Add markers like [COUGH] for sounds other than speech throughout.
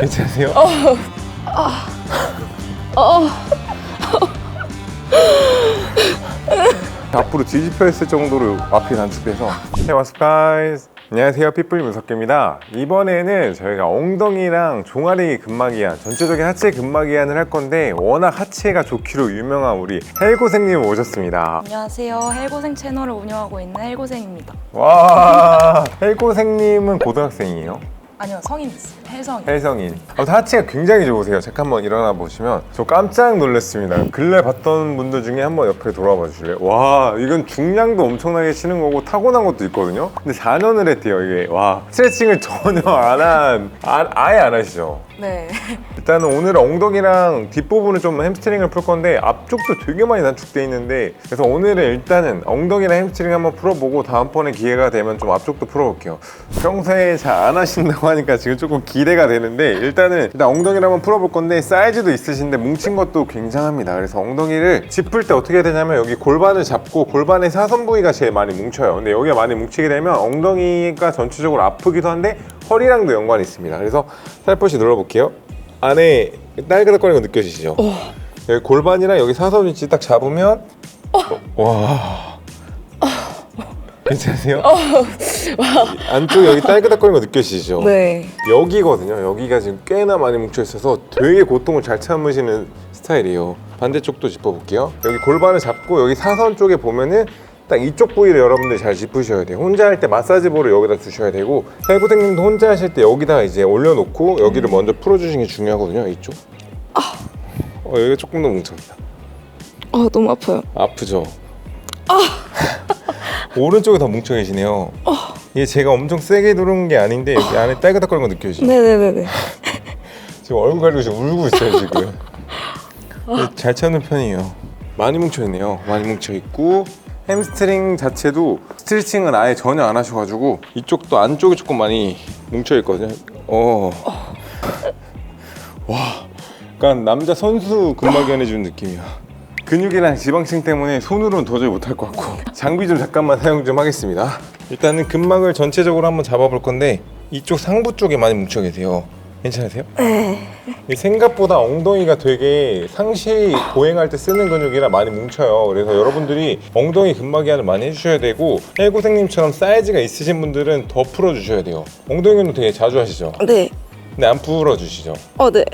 괜찮으세요? [LAUGHS] 앞으로 뒤집혀 있을 정도로 앞이 단축돼서 Hey what's up guys 안녕하세요 피플 문석기입니다 이번에는 저희가 엉덩이랑 종아리 근막이완 전체적인 하체 근막이완을 할 건데 워낙 하체가 좋기로 유명한 우리 헬고생님 모셨습니다 안녕하세요. 헬고생 채널을 운영하고 있는 헬고생입니다. 와 헬고생님은 고등학생이에요? 아니요, 성인 있어요. 헬성. 헬성인. 아무튼 하체가 굉장히 좋으세요. 잠깐 한번 일어나 보시면 저 깜짝 놀랐습니다. 근래 봤던 분들 중에 한번 옆에 돌아봐 주실래요? 와 이건 중량도 엄청나게 치는 거고 타고난 것도 있거든요. 근데 4년을 했대요 이게. 와 스트레칭을 [LAUGHS] 전혀 안 한, 아, 아예 안 하시죠? 네. 일단은 오늘 엉덩이랑 뒷부분은 좀 햄스트링을 풀 건데 앞쪽도 되게 많이 단축돼 있는데 그래서 오늘은 일단은 엉덩이랑 햄스트링 한번 풀어보고 다음번에 기회가 되면 좀 앞쪽도 풀어볼게요. 평소에 잘 안 하신다고 하니까 지금 조금 기대가 되는데 일단은 일단 엉덩이를 한번 풀어볼 건데 사이즈도 있으신데 뭉친 것도 굉장합니다. 그래서 엉덩이를 짚을 때 어떻게 되냐면 여기 골반을 잡고 골반의 사선 부위가 제일 많이 뭉쳐요. 근데 여기가 많이 뭉치게 되면 엉덩이가 전체적으로 아프기도 한데 허리랑도 연관이 있습니다 그래서 살포시 눌러볼게요 안에 딸그락거리는 거 느껴지시죠? 여기 골반이랑 여기 사선 위치 딱 잡으면 와 괜찮으세요? [LAUGHS] 안쪽 여기 딸그락거리는 거 느껴지시죠? 네. 여기거든요. 여기가 지금 꽤나 많이 뭉쳐 있어서 되게 고통을 잘 참으시는 스타일이에요. 반대쪽도 짚어볼게요. 여기 골반을 잡고 여기 사선 쪽에 보면은 딱 이쪽 부위를 여러분들이 잘 짚으셔야 돼요. 혼자 할 때 마사지볼을 여기다 두셔야 되고 헬고생님도 혼자 하실 때 여기다가 이제 올려놓고 여기를 먼저 풀어주시는 게 중요하거든요. 이쪽. 어, 여기가 조금 더 뭉쳐있다. 아, 너무 아파요. 아프죠? [LAUGHS] 오른쪽에 더 뭉쳐 계시네요. 이게 제가 엄청 세게 누른 게 아닌데 여기 안에 딸그닥거리는 거 느껴지죠? 네네네네. [LAUGHS] 지금 얼굴 가리고 지금 울고 있어요 지금 네, 잘 찾는 편이에요 많이 뭉쳐있네요 많이 뭉쳐있고 햄스트링 자체도 스트레칭은 아예 전혀 안 하셔가지고 이쪽도 안쪽이 조금 많이 뭉쳐있거든요. 어. 와 약간 남자 선수 근막이완 해주는 느낌이야. 근육이랑 지방층 때문에 손으로는 도저히 못할 것 같고. 장비 좀 잠깐만 사용 좀 하겠습니다. 일단은 근막을 전체적으로 한번 잡아볼 건데 이쪽 상부 쪽에 많이 뭉쳐 계세요 괜찮으세요? 이 생각보다 엉덩이가 되게 상시 보행할 때 쓰는 근육이라 많이 뭉쳐요. 그래서 여러분들이 엉덩이 근막이완을 많이 해주셔야 되고 헬고생님처럼 사이즈가 있으신 분들은 더 풀어주셔야 돼요. 엉덩이 운동 되게 자주 하시죠? 네. 근데 안 풀어주시죠? 어, 네.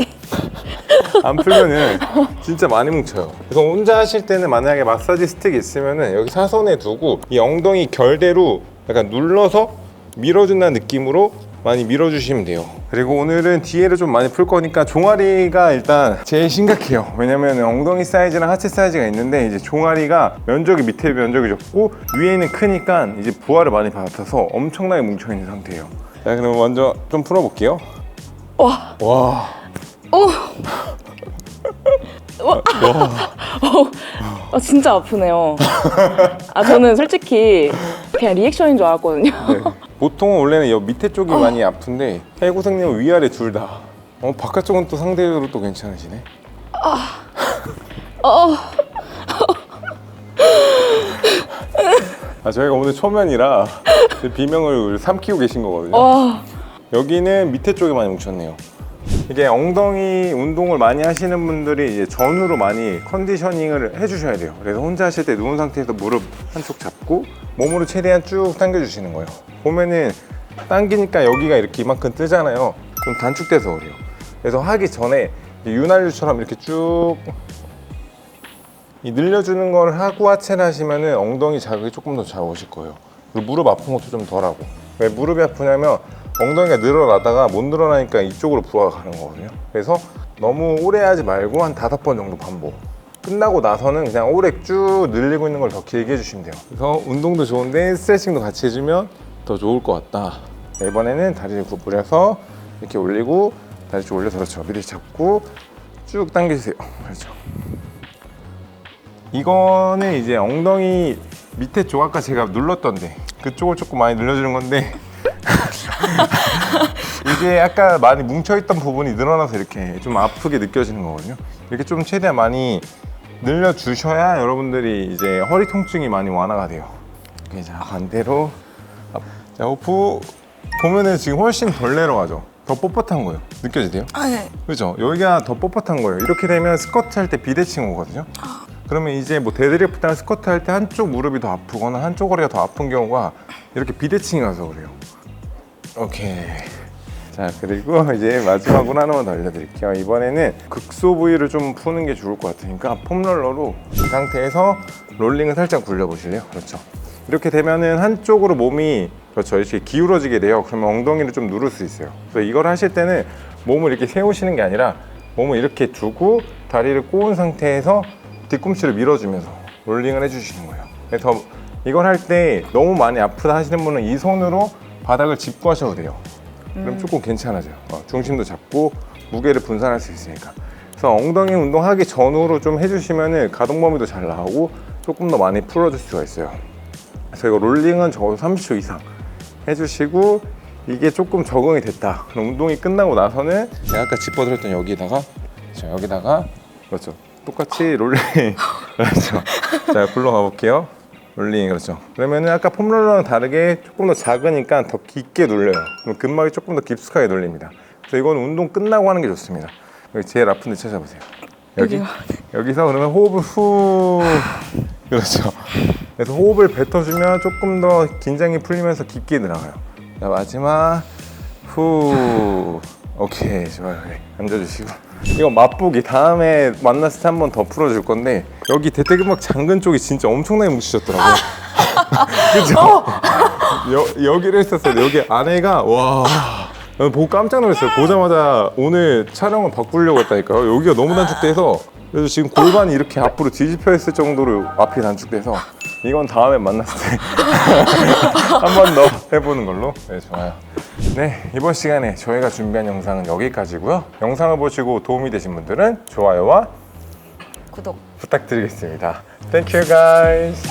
[LAUGHS] 안 풀면은 진짜 많이 뭉쳐요. 그래서 혼자 하실 때는 만약에 마사지 스틱 있으면은 여기 사선에 두고 이 엉덩이 결대로 약간 눌러서 밀어준다는 느낌으로 많이 밀어주시면 돼요. 그리고 오늘은 뒤에를 좀 많이 풀 거니까 종아리가 일단 제일 심각해요. 왜냐면 엉덩이 사이즈랑 하체 사이즈가 있는데 이제 종아리가 면적이 밑에 면적이 적고 위에는 크니까 이제 부하를 많이 받아서 엄청나게 뭉쳐 있는 상태예요. 자, 그럼 먼저 좀 풀어볼게요. 와. 와. 아, 진짜 아프네요. 아, 저는 솔직히 그냥 리액션인 줄 알았거든요. 네. 보통은 원래는 여 밑에 쪽이 많이 아픈데 해고생님은 위아래 둘 다. 어, 바깥쪽은 또 상대적으로 또 괜찮으시네. 아 저희가 오늘 초면이라 비명을 삼키고 계신 거거든요. 와. 여기는 밑에 쪽에 많이 뭉쳤네요. 이게 엉덩이 운동을 많이 하시는 분들이 이제 전후로 많이 컨디셔닝을 해주셔야 돼요. 그래서 혼자 하실 때 누운 상태에서 무릎 한쪽 잡고 몸으로 최대한 쭉 당겨주시는 거예요. 보면은 당기니까 여기가 이렇게 이만큼 뜨잖아요. 그럼 단축돼서 그래요. 그래서 하기 전에 윤활유처럼 이렇게 쭉이 늘려주는 걸 하고 하체를 하시면은 엉덩이 자극이 조금 더 잘 오실 거예요. 그리고 무릎 아픈 것도 좀 덜하고. 왜 무릎이 아프냐면 엉덩이가 늘어나다가 못 늘어나니까 이쪽으로 부하가 가는 거거든요. 그래서 너무 오래 하지 말고 한 다섯 번 정도 반복. 끝나고 나서는 그냥 오래 쭉 늘리고 있는 걸 더 길게 해주시면 돼요. 그래서 운동도 좋은데 스트레칭도 같이 해주면 더 좋을 것 같다. 네, 이번에는 다리를 구부려서 이렇게 올리고 다리 쭉 올려서 그렇죠. 미리 잡고 쭉 당겨주세요. 그렇죠. 이거는 이제 엉덩이 밑에 쪽 아까 제가 눌렀던데 그쪽을 조금 많이 늘려주는 건데 [LAUGHS] [LAUGHS] 이게 아까 많이 뭉쳐있던 부분이 늘어나서 이렇게 좀 아프게 느껴지는 거거든요 이렇게 좀 최대한 많이 늘려주셔야 여러분들이 이제 허리 통증이 많이 완화가 돼요 오케이, 자 반대로 앞. 자 호프 보면은 지금 훨씬 덜 내려가죠 더 뻣뻣한 거예요. 느껴지세요? 아, 네. 그죠? 여기가 더 뻣뻣한 거예요. 이렇게 되면 스쿼트 할 때 비대칭 오거든요. 그러면 이제 뭐 데드리프트나 스쿼트 할 때 한쪽 무릎이 더 아프거나 한쪽 허리가 더 아픈 경우가 이렇게 비대칭이 가서 그래요. 오케이. 자 그리고 이제 마지막으로 하나만 더 알려드릴게요. 이번에는 극소 부위를 좀 푸는 게 좋을 것 같으니까 폼롤러로 이 상태에서 롤링을 살짝 굴려보실래요? 그렇죠. 이렇게 되면은 한쪽으로 몸이 그렇죠 이렇게 기울어지게 돼요. 그러면 엉덩이를 좀 누를 수 있어요. 그래서 이걸 하실 때는 몸을 이렇게 세우시는 게 아니라 몸을 이렇게 두고 다리를 꼬은 상태에서 뒤꿈치를 밀어주면서 롤링을 해주시는 거예요. 그래서 이걸 할 때 너무 많이 아프다 하시는 분은 이 손으로 바닥을 짚고 하셔도 돼요. 그럼 조금 괜찮아져요. 어, 중심도 잡고 무게를 분산할 수 있으니까. 그래서 엉덩이 운동하기 전후로 좀 해주시면은 가동 범위도 잘 나오고 조금 더 많이 풀어줄 수가 있어요. 그래서 이거 롤링은 적어도 30초 이상 해주시고 이게 조금 적응이 됐다. 그럼 운동이 끝나고 나서는 제가 아까 짚어드렸던 여기다가 자, 여기다가 그렇죠. 똑같이 롤링 [LAUGHS] 그렇죠. 자 굴러가 볼게요. 롤링 그렇죠. 그러면은 아까 폼롤러랑 다르게 조금 더 작으니까 더 깊게 눌려요. 그럼 근막이 조금 더 깊숙하게 눌립니다. 그래서 이건 운동 끝나고 하는 게 좋습니다. 여기 제일 아픈 데 찾아보세요. 여기? 여기서 그러면 호흡을 후 [LAUGHS] 그렇죠. 그래서 호흡을 뱉어주면 조금 더 긴장이 풀리면서 깊게 들어가요. 자 마지막 후 오케이 좋아요. 네, 앉아주시고 이거 맛보기 다음에 만났을 때 한 번 더 풀어줄 건데 여기 대퇴근막 장근 쪽이 진짜 엄청나게 뭉치셨더라고요. [LAUGHS] 그죠? 여, 여기를 했었어요. 여기 안에가 와. 저는 보고 깜짝 놀랐어요. 보자마자 오늘 촬영을 바꾸려고 했다니까요. 여기가 너무 단축돼서 그래서 지금 골반이 이렇게 앞으로 뒤집혀 있을 정도로 앞이 단축돼서 이건 다음에 만났을 때 [LAUGHS] 한 번 더 해보는 걸로. 네 좋아요. 네 이번 시간에 저희가 준비한 영상은 여기까지고요. 영상을 보시고 도움이 되신 분들은 좋아요와 구독. 부탁드리겠습니다. Thank you guys